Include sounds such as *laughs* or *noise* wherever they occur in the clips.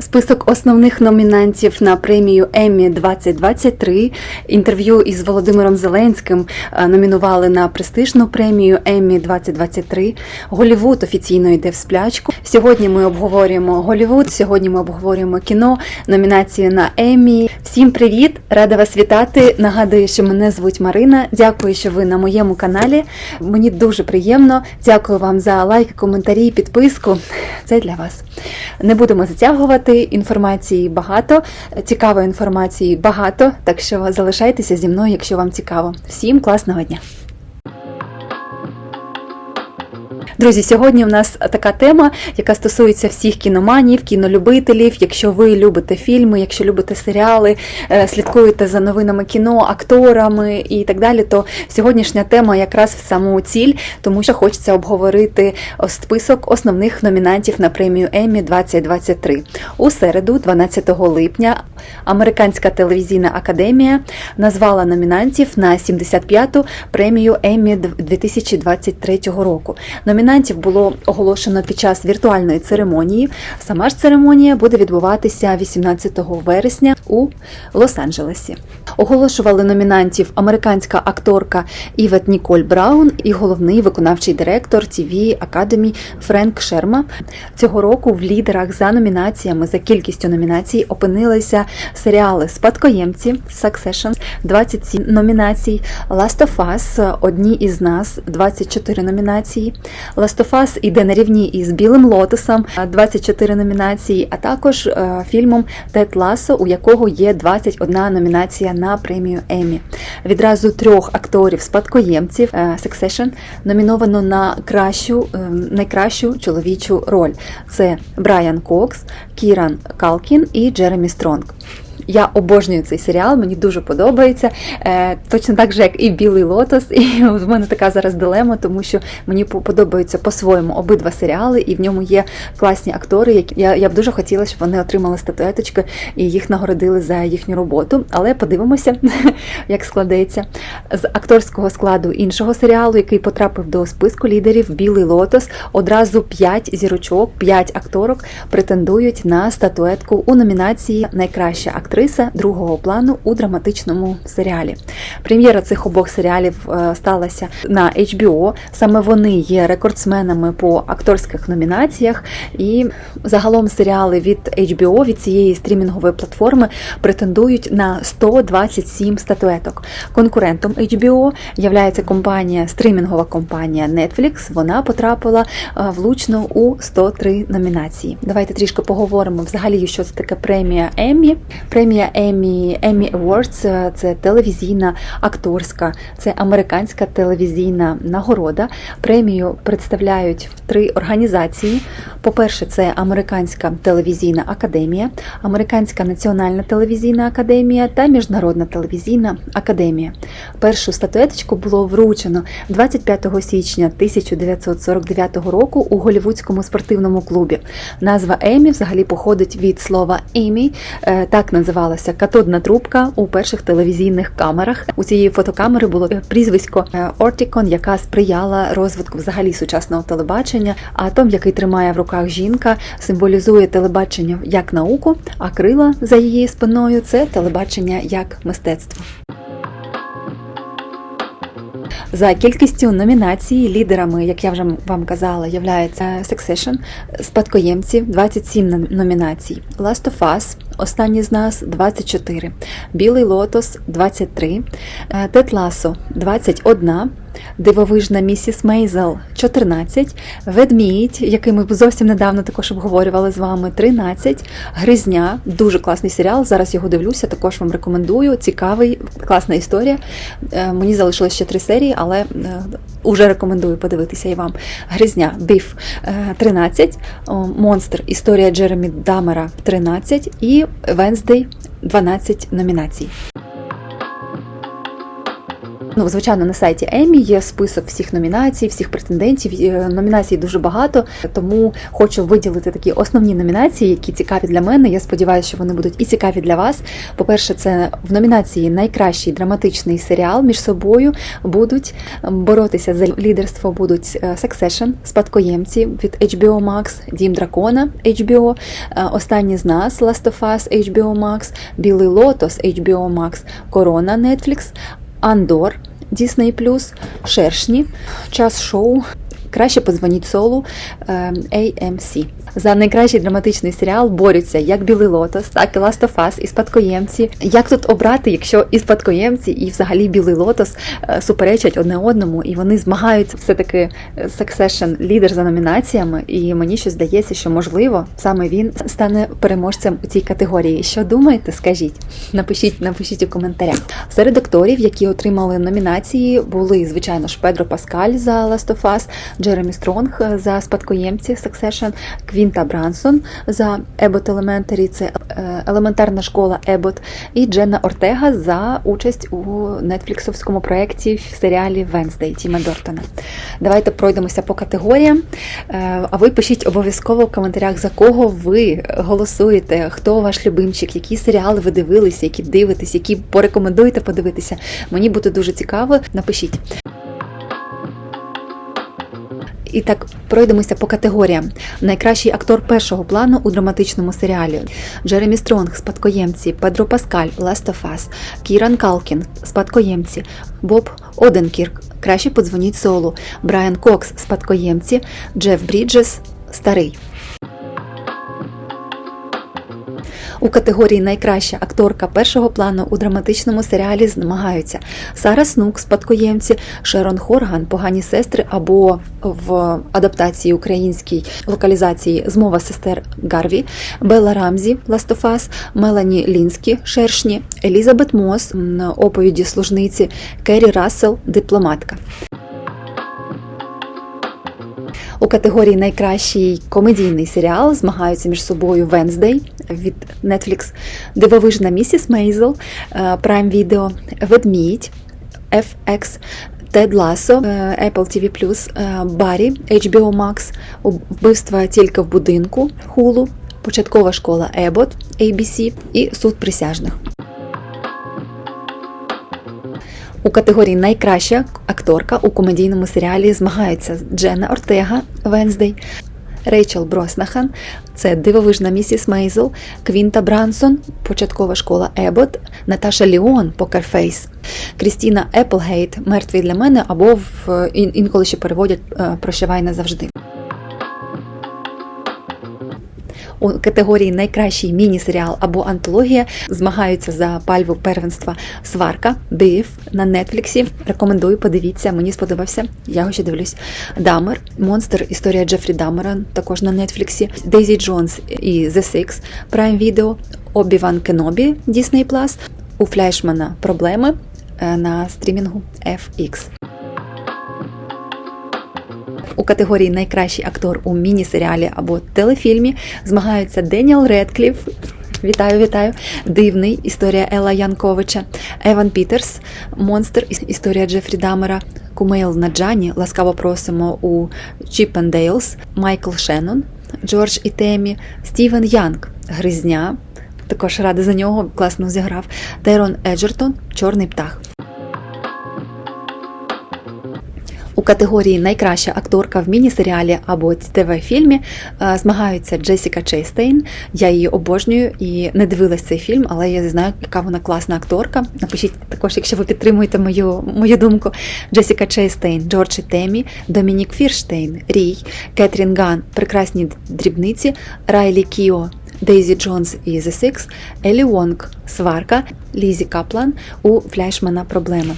Список основних номінантів на премію Еммі 2023. Інтерв'ю із Володимиром Зеленським е, номінували на престижну премію Еммі 2023. Голівуд офіційно йде в сплячку. Сьогодні ми обговорюємо Голівуд. Сьогодні ми обговорюємо кіно, номінації на Еммі. Всім привіт! Рада вас вітати. Нагадую, що мене звуть Марина. Дякую, що ви на моєму каналі. Мені дуже приємно. Дякую вам за лайки, коментарі, підписку. Це для вас. Не будемо затягувати. Інформації багато, цікавої інформації багато. Так що залишайтеся зі мною, якщо вам цікаво. Всім класного дня! Друзі, сьогодні у нас така тема, яка стосується всіх кіноманів, кінолюбителів. Якщо ви любите фільми, якщо любите серіали, е, слідкуєте за новинами кіно, акторами і так далі, то сьогоднішня тема якраз в саму ціль, тому що хочеться обговорити список основних номінантів на премію Еммі 2023. У середу, 12 липня, Американська телевізійна академія назвала номінантів на 75-ту премію Еммі 2023 року. Номінантів було оголошено під час віртуальної церемонії. Сама ж церемонія буде відбуватися 18 вересня у Лос-Анджелесі. Оголошували номінантів американська акторка Івет Ніколь Браун і головний виконавчий директор TV Academy Френк Шерма. Цього року в лідерах за номінаціями за кількістю номінацій опинилися серіали Спадкоємці Succession 27 номінацій, Last of Us Одні із нас 24 номінації. Us іде на рівні із Білим Лотосом 24 номінації, а також е, фільмом Тед Ласо, у якого є 21 номінація на премію Еммі. Відразу трьох акторів спадкоємців е, Succession номіновано на кращу е, найкращу чоловічу роль. Це Брайан Кокс, Кіран Калкін і Джеремі Стронг. Я обожнюю цей серіал, мені дуже подобається. Е, точно так же, як і Білий Лотос. І в мене така зараз дилема, тому що мені подобаються по-своєму обидва серіали, і в ньому є класні актори. Які я, я б дуже хотіла, щоб вони отримали статуеточки і їх нагородили за їхню роботу. Але подивимося, *laughs* як складеться. З акторського складу іншого серіалу, який потрапив до списку лідерів Білий Лотос, одразу 5 зірочок, 5 акторок претендують на статуетку у номінації Найкраща актриса актриса другого плану у драматичному серіалі. Прем'єра цих обох серіалів е, сталася на HBO. Саме вони є рекордсменами по акторських номінаціях, і загалом серіали від HBO, від цієї стрімінгової платформи, претендують на 127 статуеток. Конкурентом HBO є компанія, стрімінгова компанія Netflix. Вона потрапила е, влучно у 103 номінації. Давайте трішки поговоримо взагалі, що це таке премія Еммі. Премія Emmy, Emmy Awards – це телевізійна акторська, це американська телевізійна нагорода. Премію представляють три організації. По-перше, це Американська телевізійна академія, Американська національна телевізійна академія та Міжнародна телевізійна академія. Першу статуеточку було вручено 25 січня 1949 року у голівудському спортивному клубі. Назва Емі взагалі походить від слова Емі, так називається називалася Катодна трубка у перших телевізійних камерах. У цієї фотокамери було прізвисько Ортікон, яка сприяла розвитку взагалі сучасного телебачення. А том, який тримає в руках жінка, символізує телебачення як науку, а крила за її спиною це телебачення як мистецтво. За кількістю номінацій. Лідерами, як я вже вам казала, являється Succession, спадкоємці 27 номінацій, Last of Us, Останні з нас 24, Білий Лотос 23, Тет Ласо 21, Дивовижна місіс Мейзел 14, Ведмідь, який ми зовсім недавно також обговорювали з вами, 13, Гризня, дуже класний серіал. Зараз його дивлюся, також вам рекомендую. Цікавий, класна історія. Е, мені залишилось ще три серії, але уже рекомендую подивитися і вам. Гризня Біф 13, Монстр. Історія Джеремі Дамера 13 і Венздей 12 номінацій. Ну, звичайно, на сайті Емі є список всіх номінацій, всіх претендентів. Е, Номінацій дуже багато, тому хочу виділити такі основні номінації, які цікаві для мене. Я сподіваюся, що вони будуть і цікаві для вас. По-перше, це в номінації Найкращий драматичний серіал між собою будуть боротися за лідерство. Будуть е, Succession, спадкоємці від HBO Max, Дім Дракона HBO, е, Останні з нас Last of Us HBO Max, Білий Лотос HBO Max, Корона Netflix, Андор Disney+, Шершні, Час шоу. Краще подзвоніть солу е, AMC. За найкращий драматичний серіал борються як Білий Лотос, так і Last of Us, і спадкоємці. Як тут обрати, якщо і спадкоємці, і взагалі Білий Лотос е, суперечать одне одному, і вони змагаються все-таки е, Succession лідер за номінаціями, і мені щось здається, що можливо саме він стане переможцем у цій категорії. Що думаєте? Скажіть, напишіть, напишіть у коментарях. Серед акторів, які отримали номінації, були звичайно ж Педро Паскаль за Last of Us, Джеремі Стронг за спадкоємці Succession, Квінта Брансон за Ебот Elementary, це е, елементарна школа Ебот, і Дженна Ортега за участь у нетфліксовському проєкті в серіалі Венздей Тіма Дортона. Давайте пройдемося по категоріям. Е, А ви пишіть обов'язково в коментарях, за кого ви голосуєте, хто ваш любимчик, які серіали ви дивилися, які дивитесь, які порекомендуєте подивитися. Мені буде дуже цікаво. Напишіть. І так пройдемося по категоріям. Найкращий актор першого плану у драматичному серіалі: Джеремі Стронг, спадкоємці, Педро Паскаль, Us, Кіран Калкін, спадкоємці, Боб Оденкірк, Краще подзвоніть солу, Брайан Кокс, спадкоємці, Джеф Бріджес, Старий. У категорії Найкраща акторка першого плану у драматичному серіалі змагаються Сара Снук, спадкоємці, Шерон Хорган, погані сестри або в адаптації українській локалізації Змова сестер Гарві, Белла Рамзі, Us, Мелані Лінські, Шершні, Елізабет Мос, оповіді служниці, Керрі Рассел, дипломатка. У категорії Найкращий комедійний серіал змагаються між собою Wednesday від Netflix, Дивовижна місіс Мейзел, е, Prime Video, Ведмідь, FX, Тед Ласо, е, Apple TV+, е, Барі, HBO Max, Вбивства тільки в будинку, Hulu, Початкова школа Ебот, ABC і Суд присяжних. У категорії Найкраща акторка у комедійному серіалі змагаються Дженна Ортега Венздей, Рейчел Броснахан, це дивовижна місіс Мейзел, Квінта Брансон, початкова школа Ебот, Наташа Ліон, Покерфейс, Крістіна Еплгейт, Мертвий для мене або в інколи ще переводять е, Прощавай назавжди. У категорії Найкращий міні-серіал або антологія змагаються за пальву первенства Сварка, Див на Нетфліксі. Рекомендую, подивіться, мені сподобався. Я його ще дивлюсь. Дамер, Монстр, історія Джефрі Дамера, також на Нетфліксі. Дейзі Джонс і The Six, Prime Video, Обі-Ван Кенобі, Disney. У Фляйшмана проблеми е, на стрімінгу FX. У категорії Найкращий актор у міні-серіалі або телефільмі змагаються Деніел Редкліф. Вітаю, вітаю! Дивний історія Ела Янковича, Еван Пітерс, Монстр, історія Джефрі Дамера, Кумейл Наджані. Ласкаво просимо у Чіпендейлс, Майкл Шеннон, Джордж Ітемі, Стівен Янг, Гризня. Також рада за нього, класно зіграв. Терон Еджертон, Чорний птах. У категорії Найкраща акторка в міні-серіалі або ТВ-фільмі е, змагаються Джесіка Чейстейн. Я її обожнюю і не дивилась цей фільм, але я знаю, яка вона класна акторка. Напишіть також, якщо ви підтримуєте мою, мою думку. Джесіка Чейстейн, Джордж Темі, Домінік Фірштейн, Рій, Кетрін Ган, Прекрасні дрібниці, Райлі Кіо. Дейзі Джонс і The Six, Елі Вонг, Сварка, Лізі Каплан у Фляшмана Проблема.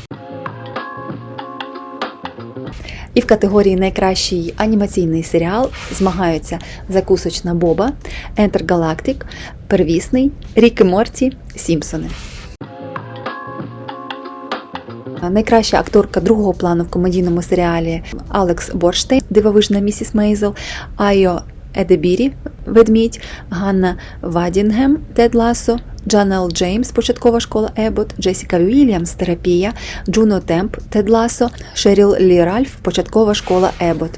І в категорії Найкращий анімаційний серіал змагаються Закусочна Боба, Ентер Галактик, Первісний, Рік і Морті, Сімпсони. Найкраща акторка другого плану в комедійному серіалі Алекс Борштейн, Дивовижна місіс Мейзел, Айо Едебірі Ведмідь, Ганна Вадінгем Тед Ласо, Джанел Джеймс, початкова школа Ебот, Джесіка Вільямс, терапія, Джуно Темп, Тед Ласо, Шеріл Лі Ральф, початкова школа Ебот.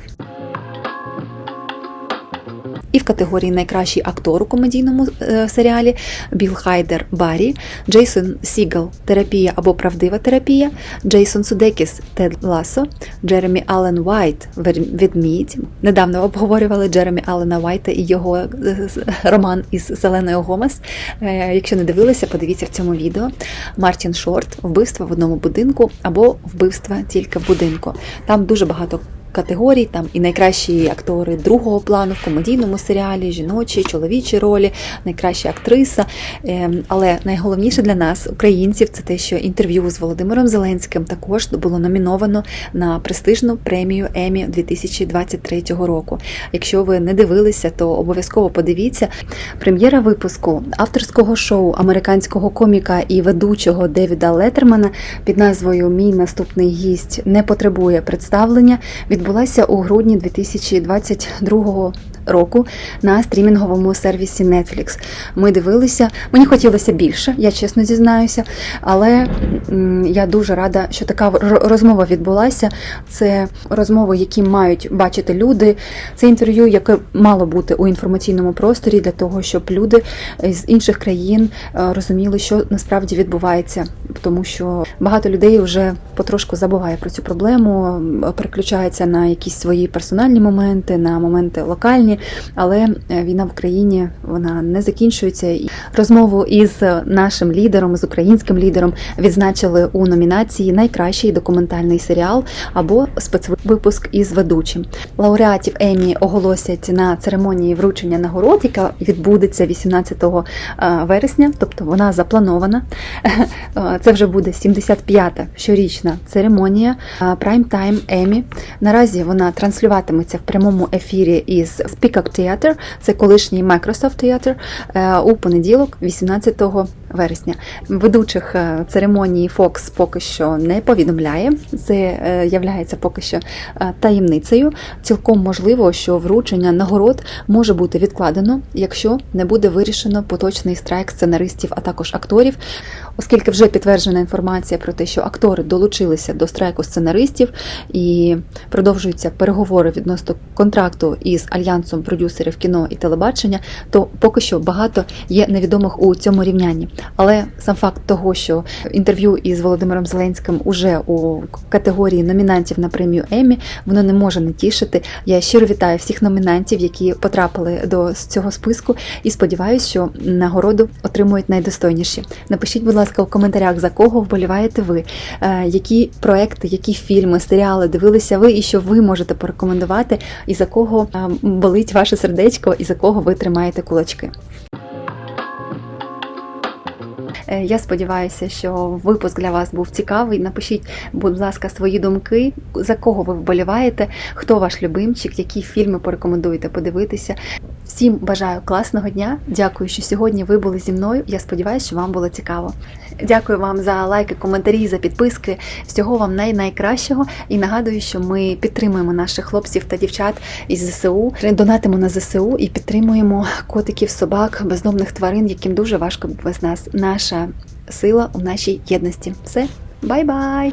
Категорії Найкращий актор у комедійному е, серіалі Білл Хайдер Баррі, Джейсон Сігал Терапія або Правдива терапія, Джейсон Судекіс Тед Ласо, Джеремі Аллен Уайт Ведмідь. Недавно обговорювали Джеремі Аллена Уайта і його е, роман із Селеною Гомес. Е, Якщо не дивилися, подивіться в цьому відео. Мартін Шорт Вбивство в одному будинку або Вбивства тільки в будинку. Там дуже багато категорій, там і найкращі актори другого плану в комедійному серіалі, жіночі, чоловічі ролі, найкраща актриса. Ем, Але найголовніше для нас, українців, це те, що інтерв'ю з Володимиром Зеленським також було номіновано на престижну премію Емі 2023 року. Якщо ви не дивилися, то обов'язково подивіться. Прем'єра випуску авторського шоу американського коміка і ведучого Девіда Леттермана під назвою Мій наступний гість не потребує представлення відбулася у грудні 2022 року на стрімінговому сервісі Netflix. Ми дивилися, мені хотілося більше, я чесно зізнаюся, але я дуже рада, що така розмова відбулася. Це розмови, які мають бачити люди. Це інтерв'ю, яке мало бути у інформаційному просторі для того, щоб люди з інших країн е, розуміли, що насправді відбувається, тому що багато людей вже потрошку забуває про цю проблему, переключається на якісь свої персональні моменти, на моменти локальні, але е, війна в Україні вона не закінчується. Розмову із нашим лідером, з українським лідером, відзначили у номінації Найкращий документальний серіал або спецвипуск із ведучим. Лауреатів Емі оголосять на церемонії вручення нагород, яка відбудеться 18 вересня, тобто вона запланована. *laughs* Е, Це вже буде 75-та щорічна церемонія Prime Time Emmy. Наразі вона транслюватиметься в прямому ефірі із Peacock Theatre, це колишній Microsoft Theatre, е, у понеділок, 18 вересня. Ведучих е, церемонії Fox поки що не повідомляє. Це е, являється поки що таємницею. Цілком можливо, що вручення нагород може бути відкладено, якщо не буде вирішено поточний страйк сценаристів, а також акторів, оскільки вже підтверджена інформація про те, що актори долучилися до страйку сценаристів і продовжуються переговори відносно контракту із альянсом продюсерів кіно і телебачення, то поки що багато є невідомих у цьому рівнянні. Але сам факт того, що інтерв'ю із Володимиром Зеленським уже у категорії номінантів на премію Емі, воно не може не тішити. Я щиро вітаю всіх номінантів, які потрапили до цього списку, і сподіваюся, що нагороду отримують найдостойніші. Напишіть, будь ласка, у коментарях за кого вболіваєте ви, е, які проекти, які фільми, серіали дивилися ви, і що ви можете порекомендувати, і за кого е, болить ваше сердечко, і за кого ви тримаєте кулачки. Е, Я сподіваюся, що випуск для вас був цікавий. Напишіть, будь ласка, свої думки, за кого ви вболіваєте, хто ваш любимчик, які фільми порекомендуєте подивитися. Всім бажаю класного дня. Дякую, що сьогодні ви були зі мною. Я сподіваюся, що вам було цікаво. Дякую вам за лайки, коментарі, за підписки. Всього вам най-найкращого. І нагадую, що ми підтримуємо наших хлопців та дівчат із ЗСУ, донатимо на ЗСУ і підтримуємо котиків, собак, бездомних тварин, яким дуже важко без нас. Наша сила у нашій єдності. Все, бай-бай!